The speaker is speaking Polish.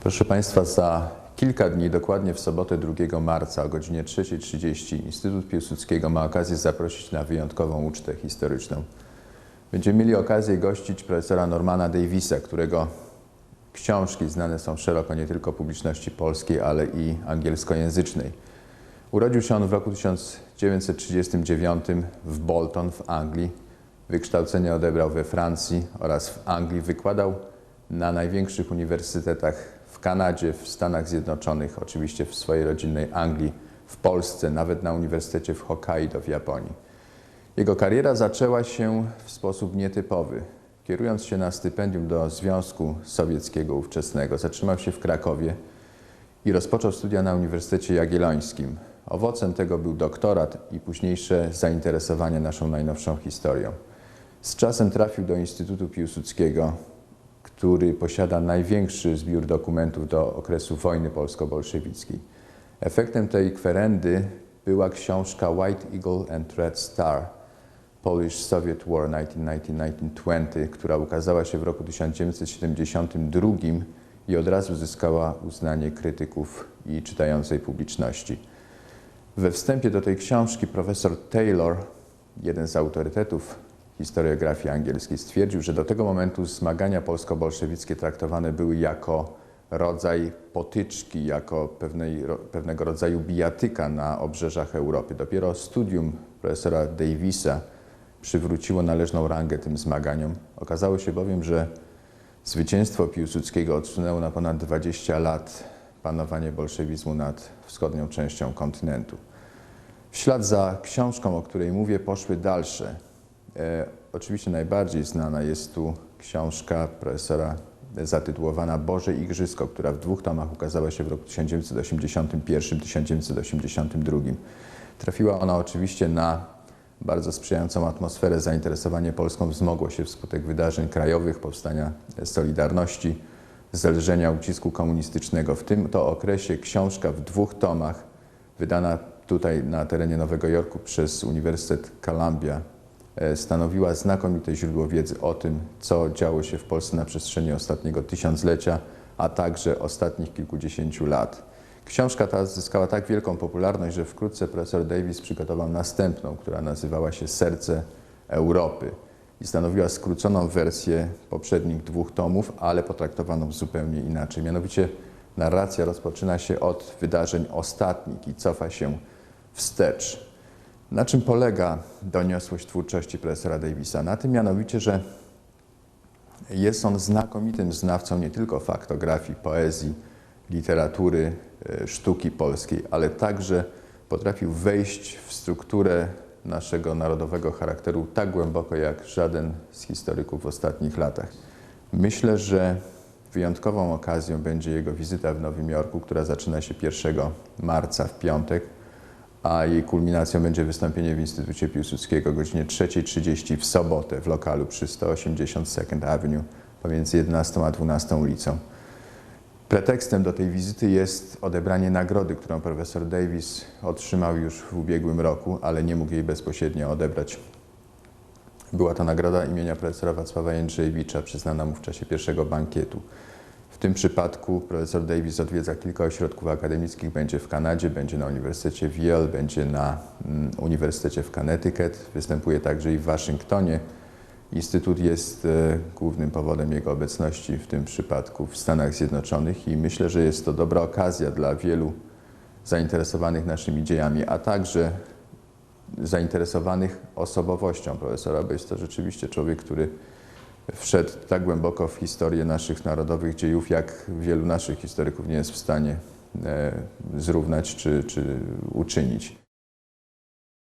Proszę Państwa, za kilka dni, dokładnie w sobotę 2 marca o godzinie 3.30 Instytut Piłsudskiego ma okazję zaprosić na wyjątkową ucztę historyczną. Będziemy mieli okazję gościć profesora Normana Davisa, którego książki znane są szeroko nie tylko publiczności polskiej, ale i angielskojęzycznej. Urodził się on w roku 1939 w Bolton w Anglii. Wykształcenie odebrał we Francji oraz w Anglii. Wykładał na największych uniwersytetach w Kanadzie, w Stanach Zjednoczonych, oczywiście w swojej rodzinnej Anglii, w Polsce, nawet na Uniwersytecie w Hokkaido w Japonii. Jego kariera zaczęła się w sposób nietypowy. Kierując się na stypendium do Związku Sowieckiego ówczesnego, zatrzymał się w Krakowie i rozpoczął studia na Uniwersytecie Jagiellońskim. Owocem tego był doktorat i późniejsze zainteresowanie naszą najnowszą historią. Z czasem trafił do Instytutu Piłsudskiego, który posiada największy zbiór dokumentów do okresu wojny polsko-bolszewickiej. Efektem tej kwerendy była książka White Eagle and Red Star Polish-Soviet War 1919-1920, która ukazała się w roku 1972 i od razu zyskała uznanie krytyków i czytającej publiczności. We wstępie do tej książki profesor Taylor, jeden z autorytetów historiografii angielskiej, stwierdził, że do tego momentu zmagania polsko-bolszewickie traktowane były jako rodzaj potyczki, jako pewnej, pewnego rodzaju bijatyka na obrzeżach Europy. Dopiero studium profesora Davisa przywróciło należną rangę tym zmaganiom. Okazało się bowiem, że zwycięstwo Piłsudskiego odsunęło na ponad 20 lat panowanie bolszewizmu nad wschodnią częścią kontynentu. W ślad za książką, o której mówię, poszły dalsze. E, oczywiście najbardziej znana jest tu książka profesora zatytułowana Boże Igrzysko, która w dwóch tomach ukazała się w roku 1981-1982. Trafiła ona oczywiście na bardzo sprzyjającą atmosferę. Zainteresowanie Polską wzmogło się wskutek wydarzeń krajowych, powstania Solidarności, zelżenia ucisku komunistycznego. W tym to okresie książka w dwóch tomach, wydana tutaj na terenie Nowego Jorku przez Uniwersytet Columbia, stanowiła znakomite źródło wiedzy o tym, co działo się w Polsce na przestrzeni ostatniego tysiąclecia, a także ostatnich kilkudziesięciu lat. Książka ta zyskała tak wielką popularność, że wkrótce profesor Davis przygotował następną, która nazywała się Serce Europy i stanowiła skróconą wersję poprzednich dwóch tomów, ale potraktowaną zupełnie inaczej. Mianowicie narracja rozpoczyna się od wydarzeń ostatnich i cofa się wstecz. Na czym polega doniosłość twórczości profesora Davisa? Na tym mianowicie, że jest on znakomitym znawcą nie tylko faktografii, poezji, literatury, e, sztuki polskiej, ale także potrafił wejść w strukturę naszego narodowego charakteru tak głęboko jak żaden z historyków w ostatnich latach. Myślę, że wyjątkową okazją będzie jego wizyta w Nowym Jorku, która zaczyna się 1 marca w piątek, a jej kulminacją będzie wystąpienie w Instytucie Piłsudskiego o godzinie 3.30 w sobotę w lokalu przy 180 Second Avenue pomiędzy 11 a 12 ulicą. Pretekstem do tej wizyty jest odebranie nagrody, którą profesor Davis otrzymał już w ubiegłym roku, ale nie mógł jej bezpośrednio odebrać. Była to nagroda imienia profesora Wacława Jędrzejewicza, przyznana mu w czasie pierwszego bankietu. W tym przypadku profesor Davis odwiedza kilka ośrodków akademickich, będzie w Kanadzie, będzie na Uniwersytecie w Yale, będzie na mm, Uniwersytecie w Connecticut, występuje także i w Waszyngtonie. Instytut jest e, głównym powodem jego obecności w tym przypadku w Stanach Zjednoczonych. I myślę, że jest to dobra okazja dla wielu zainteresowanych naszymi dziejami, a także zainteresowanych osobowością profesora, bo jest to rzeczywiście człowiek, który wszedł tak głęboko w historię naszych narodowych dziejów, jak wielu naszych historyków nie jest w stanie e, zrównać czy, czy uczynić.